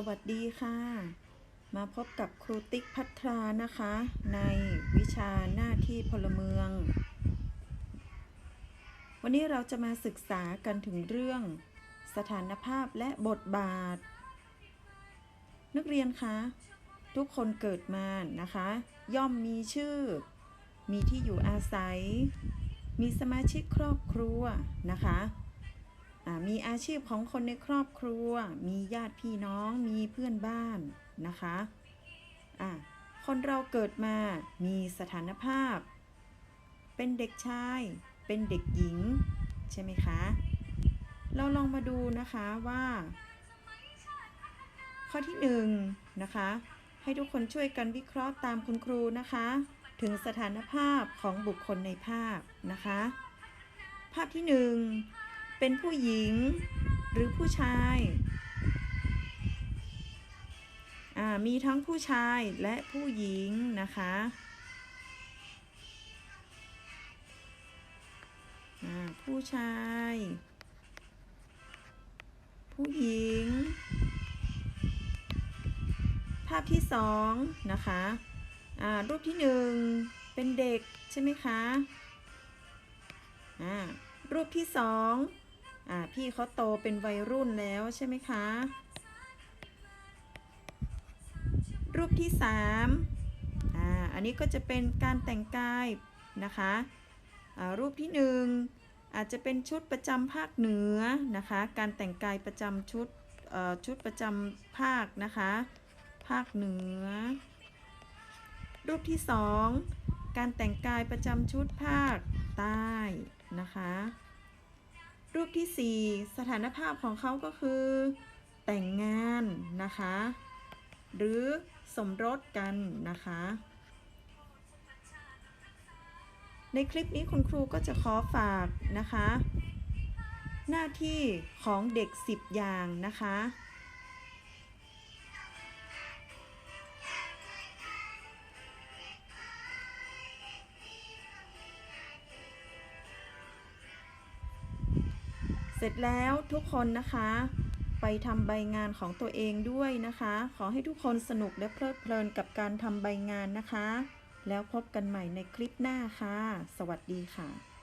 สวัสดีค่ะ มาพบกับครูติ๊กพัทรานะคะ ในวิชาหน้าที่พลเมือง วันนี้เราจะมาศึกษากันถึงเรื่อง สถานภาพและบทบาท นักเรียนคะ ทุกคนเกิดมานะคะ ย่อมมีชื่อ มีที่อยู่อาศัย มีสมาชิกครอบครัวนะคะ มีอาชีพของคนในครอบครัว มีญาติพี่น้อง มีเพื่อนบ้านนะคะอ่าคนเราเกิดมามีสถานภาพ เป็นเด็กชาย เป็นเด็กหญิง ใช่ไหมคะ เราลองมาดูนะคะว่า ข้อที่หนึ่งนะคะ ให้ทุกคนช่วยกันวิเคราะห์ตามคุณครูนะคะ ถึงสถานภาพของบุคคลในภาพนะคะ ภาพที่หนึ่ง เป็นผู้หญิงหรือผู้ชายมีทั้งผู้ชายและผู้หญิงนะคะผู้ชาย ผู้หญิง ภาพที่สองนะคะรูปที่หนึ่งเป็นเด็กใช่ไหมคะรูปที่สอง อ่าพี่เขาโตเป็นวัยรุ่นแล้วใช่ไหมคะ รูปที่สามอ่าอันนี้ก็จะเป็นการแต่งกายนะคะอ่ารูปที่หนึ่งอาจจะเป็นชุดประจำภาคเหนือนะคะ การแต่งกายประจำชุดเอ่อชุดประจำภาคนะคะ ภาคเหนือ รูปที่สองการแต่งกายประจำชุดภาคใต้นะคะ รูปที่สี่สถานภาพของเขาก็คือ แต่งงานนะคะ หรือสมรสกันนะคะ ในคลิปนี้คุณครูก็จะขอฝากนะคะ หน้าที่ของเด็ก 10 อย่างนะคะ เสร็จแล้วทุกคนนะคะ ไปทำใบงานของตัวเองด้วยนะคะ ขอให้ทุกคนสนุกและเพลิดเพลินกับการทำใบงานนะคะ แล้วพบกันใหม่ในคลิปหน้าค่ะ สวัสดีค่ะ